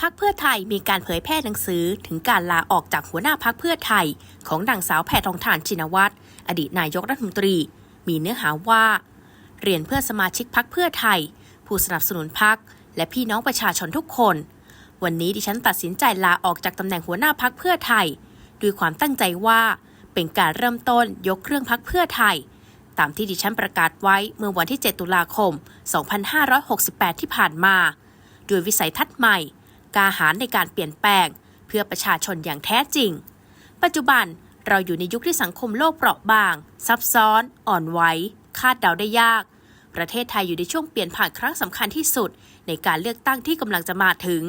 พักเพื่อไทยมีการเผยแพร่หนังสือถึงการลาออกจากหัวหน้าพักเพื่อไทย ของนางสาวแพทองทานชินวัตรอดีตนายกรัฐมนตรี มีเนื้อหาว่า เรียนเพื่อสมาชิกพักเพื่อไทย ผู้สนับสนุนพักและพี่น้องประชาชนทุกคน วันนี้ดิฉันตัดสินใจลาออกจากตำแหน่งหัวหน้าพักเพื่อไทย ด้วยความตั้งใจว่าเป็นการเริ่มต้นยกเครื่องพักเพื่อไทย ตามที่ดิฉันประกาศไว้เมื่อวันที่ 7 ตุลาคม 2568 ที่ผ่านมา ด้วยวิสัยทัศน์ใหม่ กล้าหาญในการเปลี่ยนแปลง เพื่อประชาชนอย่างแท้จริง ปัจจุบันเราอยู่ในยุคที่สังคมโลกเปราะบาง ซับซ้อน อ่อนไหวคาดเดาได้ยาก ประเทศไทยอยู่ในช่วงเปลี่ยนผ่านครั้งสำคัญที่สุด ในการเลือกตั้งที่กำลังจะมาถึง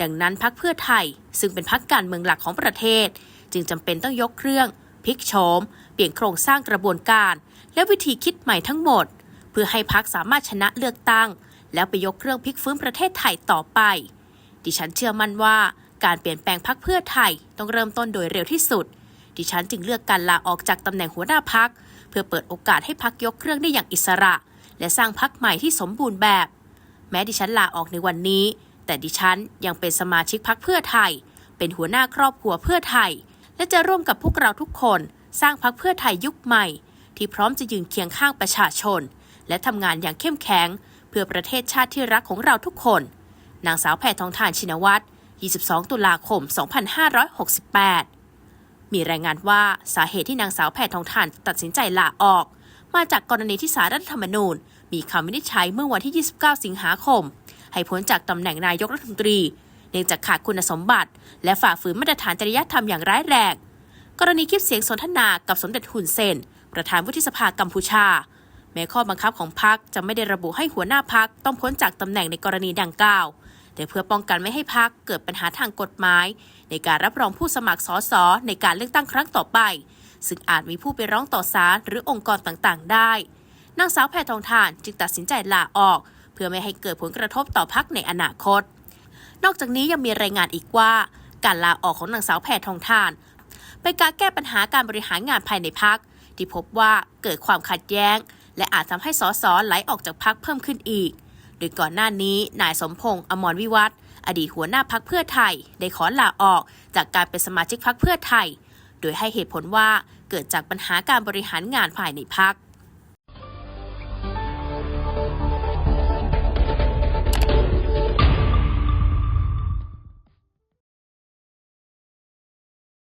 ดังนั้นพักเพื่อไทยซึ่งเป็นพักการเมืองหลักของประเทศ จึงจำเป็นต้องยกเครื่องพลิกโฉมเปลี่ยนโครงสร้างกระบวนการ และวิธีคิดใหม่ทั้งหมด เพื่อให้พักสามารถชนะเลือกตั้ง แล้วไปยกเครื่องพลิกฟื้นประเทศไทยต่อไป ดิฉันเชื่อมั่นว่าการเปลี่ยนแปลงพักเพื่อไทยต้องเริ่มต้นโดยเร็วที่สุด ดิฉันจึงเลือกการลาออกจากตำแหน่งหัวหน้าพัก เพื่อเปิดโอกาสให้พักยกเครื่องได้อย่างอิสระ และสร้างพักใหม่ที่สมบูรณ์แบบ แม้ดิฉันลาออกในวันนี้ แต่ดิฉันยังเป็นสมาชิกพักเพื่อไทย เป็นหัวหน้าครอบครัวเพื่อไทย และจะร่วมกับพวกเราทุกคน สร้างพักเพื่อไทยยุคใหม่ ที่พร้อมจะยืนเคียงข้างประชาชน และทำงานอย่างเข้มแข็ง เพื่อประเทศชาติที่รักของเราทุกคน นางสาวแพทองทานชินวัตร 22 ตุลาคม 2568 มีรายงานว่าสาเหตุที่นางสาวแพทองทานตัดสินใจลาออก มาจากกรณีที่สารรัฐธรรมนูญ มีคำวินิจฉัยเมื่อวันที่ 29 สิงหาคม ให้พ้นจากตำแหน่งนายกรัฐมนตรี เนื่องจากขาดคุณสมบัติ และฝ่าฝืนมาตรฐานจริยธรรมอย่างร้ายแรง กรณีคลิปเสียงสนทนากับสมเด็จฮุนเซน ประธานวุฒิสภากัมพูชาแม้ข้อบังคับของพรรคจะไม่ได้ระบุให้หัวหน้าพักต้องพ้นจากตำแหน่งในกรณีดังกล่าว แต่เพื่อป้องกันไม่ให้พักเกิดปัญหาทางกฎหมาย ในการรับรองผู้สมัครสสในการเลือกตั้งครั้งต่อไป ซึ่งอาจมีผู้ไปร้องต่อศาลหรือองค์กรต่างๆ ได้ นางสาวแพทองทานจึงตัดสินใจลาออก เพื่อไม่ให้เกิดผลกระทบต่อพักในอนาคต นอกจากนี้ยังมีรายงานอีกว่า การลาออกของนางสาวแพทองทานเป็นการแก้ปัญหาการบริหารงานภายในพักที่พบว่าเกิดความขัดแย้ง และอาจทำให้สสไหลออกจากพักเพิ่มขึ้นอีก ดยก่อนหน้านี้นายสมพงษ์อมรวิวัฒน์อดีตหัวหน้าพักเพื่อไทย ได้ขอลาออกจากการเป็นสมาชิกพักเพื่อไทย โดยให้เหตุผลว่าเกิดจากปัญหาการบริหารงานภายในพัก